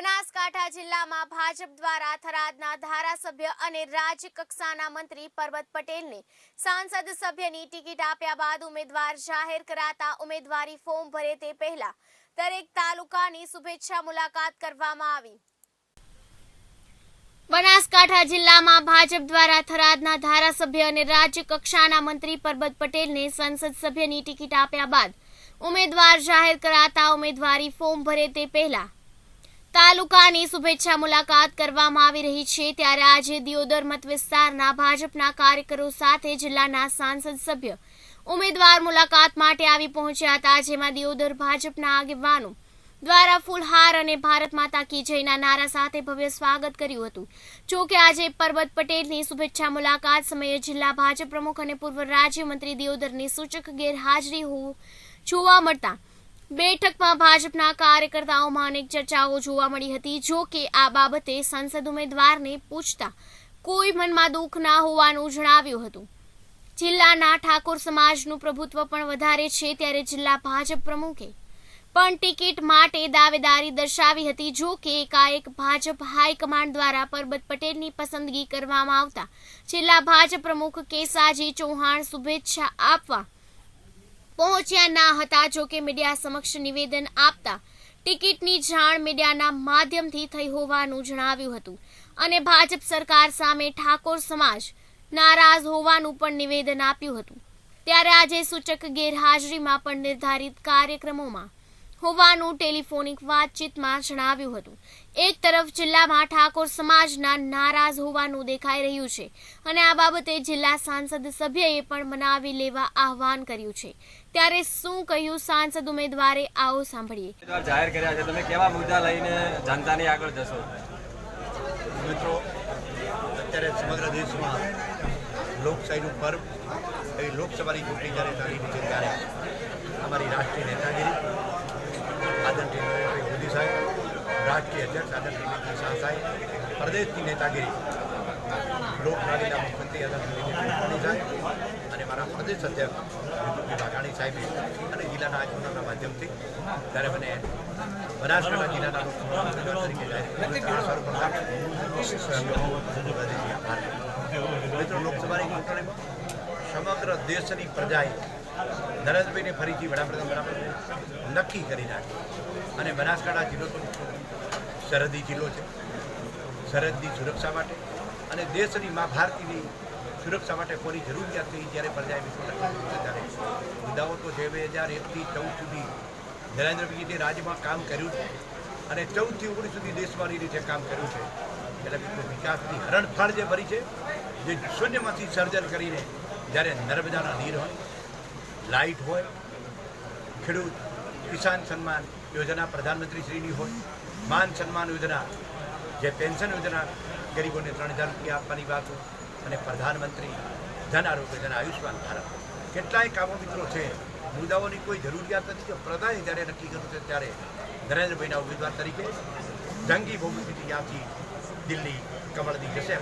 બનાસકાંઠા જિલ્લામાં ભાજપ દ્વારા થરાદના ધારાસભ્ય અને રાજ્ય કક્ષાના મંત્રી પરબત પટેલને સાંસદ સભ્યની ટિકિટ આપ્યા બાદ ઉમેદવાર જાહેર કરાતા ઉમેદવારી ફોર્મ ભરે તે પહેલા દરેક તાલુકાની શુભેચ્છા મુલાકાત કરવામાં આવી. બનાસકાંઠા જિલ્લામાં ભાજપ દ્વારા થરાદના ધારાસભ્ય અને રાજ્ય કક્ષાના મંત્રી પરબત પટેલને સંસદ સભ્યની ટિકિટ આપ્યા બાદ ઉમેદવાર જાહેર કરાતા ઉમેદવારી ફોર્મ ભરે તે પહેલા તાલુકાની શુભેચ્છા મુલાકાત કરવામાં આવી રહી છે. ત્યારે આજે દિયોદર મત વિસ્તારના ભાજપના કાર્યકરો સાથે જિલ્લાના સાંસદ સભ્ય ઉમેદવાર મુલાકાત માટે આવી પહોંચ્યા હતા, જેમાં દિયોદર ભાજપના આગેવાનો દ્વારા ફૂલહાર અને ભારત માતા કી જયના નારા સાથે ભવ્ય સ્વાગત કર્યું હતું. જો કે આજે પરબત પટેલની શુભેચ્છા મુલાકાત સમયે જિલ્લા ભાજપ પ્રમુખ અને પૂર્વ રાજ્યમંત્રી દિયોદરની સૂચક ગેરહાજરી હોવું જોવા મળતા બેઠકમાં ભાજપના કાર્યકર્તાઓમાં અનેક ચર્ચાઓ જોવા મળી હતી. જો કે આ બાબતે સંસદ ઉમેદવારને પૂછતા કોઈ મનમાં દુઃખ ના હોવાનું જણાવ્યું હતું. જિલ્લાના ઠાકોર સમાજનું પ્રભુત્વ પણ વધારે છે ત્યારે જિલ્લા ભાજપ પ્રમુખે પણ ટિકિટ માટે દાવેદારી દર્શાવી હતી. જો કે એકાએક ભાજપ હાઈકમાન્ડ દ્વારા પરબત પટેલની પસંદગી કરવામાં આવતા જિલ્લા ભાજપ પ્રમુખ કેસાજી ચૌહાણ શુભેચ્છા આપવા પહોંચ્યા ના હતા. જો કે મીડિયા સમક્ષ નિવેદન આપતા ટિકિટની જાણ મીડિયાના માધ્યમથી થઈ હોવાનું જણાવ્યું હતું. અને ભાજપ સરકાર સામે ઠાકોર સમાજ નારાજ હોવાનું પણ નિવેદન આપ્યું હતું. ત્યારે આજે સૂચક ગેરહાજરીમાં પણ નિર્ધારિત કાર્યક્રમોમાં હોવાનું ટેલિફોનિક વાતચીતમાં જણાવ્યું હતું. એક તરફ જિલ્લામાં ઠાકોર સમાજના નારાજ હોવાનું દેખાઈ રહ્યું છે અને આ બાબતે જિલ્લા સાંસદ સભ્યએ પણ મનાવી લેવા આહવાન કર્યું છે. ત્યારે શું કહ્યું સાંસદ ઉમેદવારે, આવો સાંભળીએ. જાહેર કર્યા છે. તમે કેવા મુદ્દા લઈને જનતાની આગળ જશો? મિત્રો, અત્યારે સમગ્ર દેશમાં લોકશાહીનું પર્વ લોકસભાની ચૂંટણી જ્યારે ચાલી રહી છે ત્યારે અમારી રાષ્ટ્રીય નેતાગીરી આદરણીય નરેન્દ્રભાઈ મોદી સાહેબ રાષ્ટ્રીય અધ્યક્ષ આદરણીય શાહ પ્રદેશની નેતાગીરી. લોકલાડીના મુખ્યમંત્રી આદરણીય સાહેબ અને મારા પ્રદેશ અધ્યક્ષ વાઘાણી સાહેબે અને જિલ્લાના આગેવાનોના માધ્યમથી ત્યારે મને બનાસકાંઠા જિલ્લાના તરીકે. મિત્રો, લોકસભાની ચૂંટણીમાં સમગ્ર દેશની પ્રજાએ નરેન્દ્રભાઈને ફરીથી વડાપ્રધાન નક્કી કરી નાખ્યું અને બનાસકાંઠા જિલ્લો સરહદી જિલ્લો છે. સરહદની સુરક્ષા માટે અને દેશની મા ભારતીની સુરક્ષા માટે કોની જરૂરિયાત થઈ જ્યારે પ્રજાએ વિશ્વ ત્યારે મુદ્દાઓ તો જે બે હજાર એકથી ચૌદ સુધી નરેન્દ્રભાઈએ જે રાજ્યમાં કામ કર્યું છે અને ચૌદથી ઓગણીસ સુધી દેશમાં રીતે કામ કર્યું છે. એટલે વિકાસની હરણફાળ જે ભરી છે, જે શૂન્યમાંથી સર્જન કરીને જ્યારે નર્મદાના નીર હોય, લાઇટ હોય, ખેડૂત કિસાન સન્માન યોજના પ્રધાનમંત્રી શ્રીની હોય માન સન્માન યોજના, જે પેન્શન યોજના ગરીબોને ત્રણ હજાર રૂપિયા આપવાની વાત અને પ્રધાનમંત્રી ધન આરોગ્ય યોજના આયુષ્યમાન ભારત. કેટલાય કામો મિત્રો છે, મુદ્દાઓની કોઈ જરૂરિયાત નથી કે પ્રધાને જ્યારે નક્કી કર્યું છે, ત્યારે નરેન્દ્રભાઈના ઉમેદવાર તરીકે જંગી બહુમતીથી ત્યાંથી દિલ્હી કમળદી જશે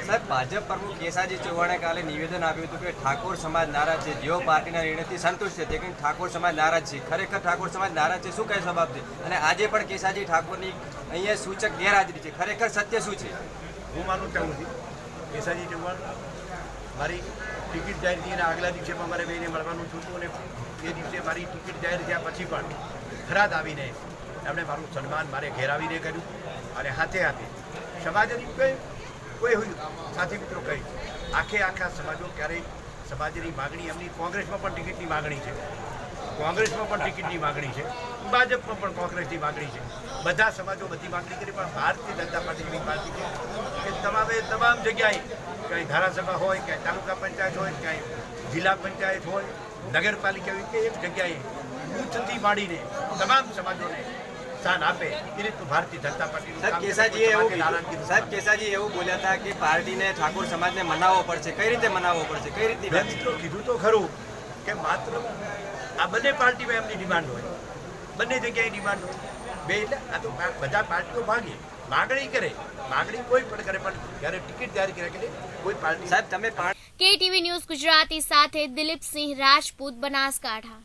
સાહેબ ભાજપ પ્રમુખ કેસાજી ચૌહાણે કાલે નિવેદન આપ્યું હતું કે ઠાકોર સમાજ નારાજ છે. જેઓ પાર્ટીના નિર્ણયથી સંતુષ્ટ છે તે કંઈ ઠાકોર સમાજ નારાજ છે. ખરેખર ઠાકોર સમાજ નારાજ છે શું કહે સ્વભાવ છે અને આજે પણ કેસાજી ઠાકોરની અહીંયા સૂચક ગેરહાજરી છે. ખરેખર સત્ય શું છે? હું માનું ચાહું છું કેસાજી ચૌહાણ મારી ટિકિટ જાહેર થઈ એના આગલા દિવસે પણ મારે બેને મળવાનું છું અને એ દિવસે મારી ટિકિટ જાહેર થયા પછી પણ ખરાદ આવીને એમણે મારું સન્માન મારે ઘેરાવીને કર્યું અને હાથે હાથે સમાજની કોઈ કોઈ હોય. સાથી મિત્રો કહી આખે આખા સમાજો ક્યારેય સમાજની માગણી એમની કોંગ્રેસમાં પણ ટિકિટની માગણી છે. કોંગ્રેસમાં પણ ટિકિટની માગણી છે. ભાજપમાં પણ કોંગ્રેસની માગણી છે. બધા સમાજો બધી માગણી કરી, પણ ભારતીય જનતા પાર્ટીની માગણી છે કે તમામે તમામ જગ્યાએ ક્યાંય ધારાસભા હોય, ક્યાંય તાલુકા પંચાયત હોય, ક્યાંય જિલ્લા પંચાયત હોય, નગરપાલિકા હોય, કે એક જગ્યાએ બૂથથી માંડીને તમામ સમાજોને સ્થાન આપે એ રીતનું ભારતીય જનતા પાર્ટી સાહેબ કેસાજીએ એવું સાહેબ કેસાજી એવું બોલ્યા હતા કે પાર્ટીને ઠાકોર સમાજને મનાવવો પડશે. કઈ રીતે મનાવવો પડશે? કઈ છે મિત્રો કીધું તો ખરું કે માત્ર આ બંને પાર્ટીમાં એમની ડિમાન્ડ હોય. બંને જગ્યાએ ડિમાન્ડ હોય. બે એટલે આ તો બધા પાર્ટીઓ માગે. માગણી કરે. માગણી કોઈ પણ કરે પણ જ્યારે ટિકિટ જાહેર કરે કે કોઈ પાર્ટી સાહેબ તમે કેટીવી ન્યૂઝ ગુજરાતી સાથે દિલીપસિંહ રાજપૂત બનાસકાંઠા.